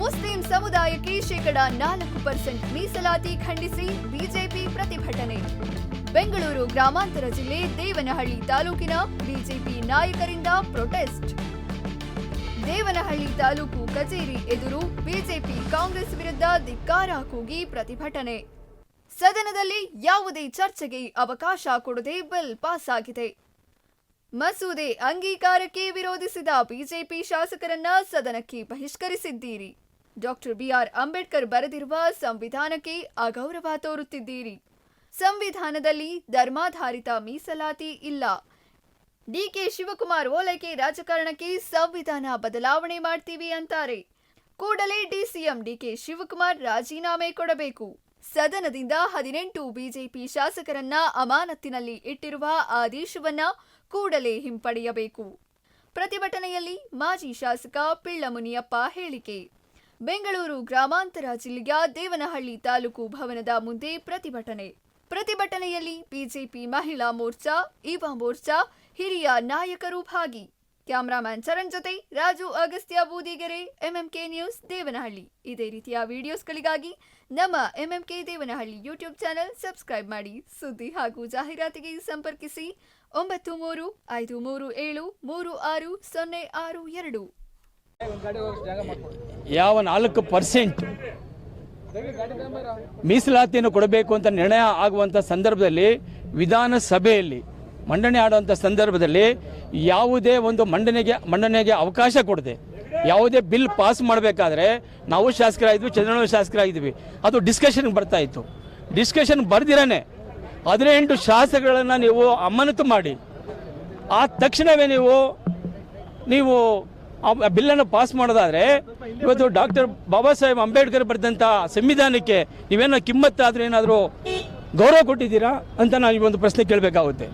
Muslim ಸಮುದಾಯಕ್ಕೆ ಶೇಕಡ ನಾಲ್ಕು ಪರ್ಸೆಂಟ್ ಮೀಸಲಾತಿ ಖಂಡಿಸಿ ಬಿಜೆಪಿ ಪ್ರತಿಭಟನೆ. ಬೆಂಗಳೂರು ಗ್ರಾಮಾಂತರ ಜಿಲ್ಲೆ ದೇವನಹಳ್ಳಿ ತಾಲೂಕಿನ ಬಿಜೆಪಿ ನಾಯಕರಿಂದ ಪ್ರೊಟೆಸ್ಟ್ ದೇವನಹಳ್ಳಿ ತಾಲೂಕು ಕಚೇರಿ ಎದುರು ಬಿಜೆಪಿ ಕಾಂಗ್ರೆಸ್ ವಿರುದ್ಧ ಧಿಕ್ಕಾರ ಕೂಗಿ ಪ್ರತಿಭಟನೆ. ಸದನದಲ್ಲಿ ಯಾವುದೇ ಚರ್ಚೆಗೆ ಅವಕಾಶ ಕೊಡದೆ ಬಿಲ್ ಪಾಸ್ ಆಗಿದೆ ಮಸೂದೆ ಅಂಗೀಕಾರಕ್ಕೆ ವಿರೋಧಿಸಿದ ಬಿಜೆಪಿ ಶಾಸಕರನ್ನ ಸದನಕ್ಕೆ ಬಹಿಷ್ಕರಿಸಿದ್ದೀರಿ. ಡಾಕ್ಟರ್ ಬಿಆರ್ ಅಂಬೇಡ್ಕರ್ ಬರೆದಿರುವ ಸಂವಿಧಾನಕ್ಕೆ ಅಗೌರವ ತೋರುತ್ತಿದ್ದೀರಿ. ಸಂವಿಧಾನದಲ್ಲಿ ಧರ್ಮಾಧಾರಿತ ಮೀಸಲಾತಿ ಇಲ್ಲ. ಡಿಕೆ ಶಿವಕುಮಾರ್ ಓಲೈಕೆ ರಾಜಕಾರಣಕ್ಕೆ ಸಂವಿಧಾನ ಬದಲಾವಣೆ ಮಾಡ್ತೀವಿ ಅಂತಾರೆ. ಕೂಡಲೇ ಡಿಸಿಎಂ ಡಿಕೆ ಶಿವಕುಮಾರ್ ರಾಜೀನಾಮೆ ಕೊಡಬೇಕು. ಸದನದಿಂದ ಹದಿನೆಂಟು ಬಿಜೆಪಿ ಶಾಸಕರನ್ನ ಅಮಾನತ್ತಿನಲ್ಲಿ ಇಟ್ಟಿರುವ ಆದೇಶವನ್ನ ಕೂಡಲೇ ಹಿಂಪಡೆಯಬೇಕು. ಪ್ರತಿಭಟನೆಯಲ್ಲಿ ಮಾಜಿ ಶಾಸಕ ಪಿಳ್ಳಮುನಿಯಪ್ಪ ಹೇಳಿಕೆ. ಬೆಂಗಳೂರು ಗ್ರಾಮಾಂತರ ಜಿಲ್ಲೆಯ ದೇವನಹಳ್ಳಿ ತಾಲೂಕು ಭವನದ ಮುಂದೆ ಪ್ರತಿಭಟನೆ. ಪ್ರತಿಭಟನೆಯಲ್ಲಿ ಬಿಜೆಪಿ ಮಹಿಳಾ ಮೋರ್ಚಾ, ಯುವ ಮೋರ್ಚಾ, ಹಿರಿಯ ನಾಯಕರು ಭಾಗಿ. ಕ್ಯಾಮರಾಮ್ಯಾನ್ ಚರಣ್ ಜೊತೆ ರಾಜು ಅಗಸ್ತ್ಯ ಬೂದಿಗೆರೆ, ಎಂಎಂಕೆ ನ್ಯೂಸ್ ದೇವನಹಳ್ಳಿ. ಇದೇ ರೀತಿಯ ವಿಡಿಯೋಸ್ಗಳಿಗಾಗಿ ನಮ್ಮ MMK Devanahalli YouTube channel subscribe ಮಾಡಿ. ಸುದ್ದಿ ಹಾಗೂ ಜಾಹೀರಾತಿಗೆ ಸಂಪರ್ಕಿಸಿ ಒಂಬತ್ತು ಮೂರು ಐದು ಮೂರು ಏಳು ಮೂರು ಆರು ಸೊನ್ನೆ ಆರು ಎರಡು. ಯಾವ ನಾಲ್ಕು ಪರ್ಸೆಂಟ್ ಮೀಸಲಾತಿಯನ್ನು ಕೊಡಬೇಕು ಅಂತ ನಿರ್ಣಯ ಆಗುವಂಥ ಸಂದರ್ಭದಲ್ಲಿ ವಿಧಾನಸಭೆಯಲ್ಲಿ, ಮಂಡನೆ ಆಡುವಂಥ ಸಂದರ್ಭದಲ್ಲಿ ಯಾವುದೇ ಒಂದು ಮಂಡನೆಗೆ ಮಂಡನೆಗೆ ಅವಕಾಶ ಕೊಡದೆ, ಯಾವುದೇ ಬಿಲ್ ಪಾಸ್ ಮಾಡಬೇಕಾದ್ರೆ ನಾವು ಶಾಸಕರಾಗಿದ್ವಿ ಚಂದ್ರನಗರ ಶಾಸಕರಾಗಿದ್ವಿ. ಅದು ಡಿಸ್ಕಷನ್ ಬರ್ತಾ ಇತ್ತು. ಡಿಸ್ಕಷನ್ ಬರ್ದಿರನೇ ಹದಿನೆಂಟು ಶಾಸಕಗಳನ್ನು ನೀವು ಅಮಾನತು ಮಾಡಿ. ಆ ತಕ್ಷಣವೇ ನೀವು ನೀವು ಆ ಬಿಲ್ಲನ್ನು ಪಾಸ್ ಮಾಡೋದಾದ್ರೆ ಇವತ್ತು ಡಾಕ್ಟರ್ ಬಾಬಾ ಸಾಹೇಬ್ ಅಂಬೇಡ್ಕರ್ ಬರೆದಂಥ ಸಂವಿಧಾನಕ್ಕೆ ನೀವೇನೋ ಕಿಮ್ಮತ್ತಾದರೂ ಏನಾದರೂ ಗೌರವ ಕೊಟ್ಟಿದ್ದೀರಾ ಅಂತ ನಾನು ಈ ಒಂದು ಪ್ರಶ್ನೆ ಕೇಳಬೇಕಾಗುತ್ತೆ.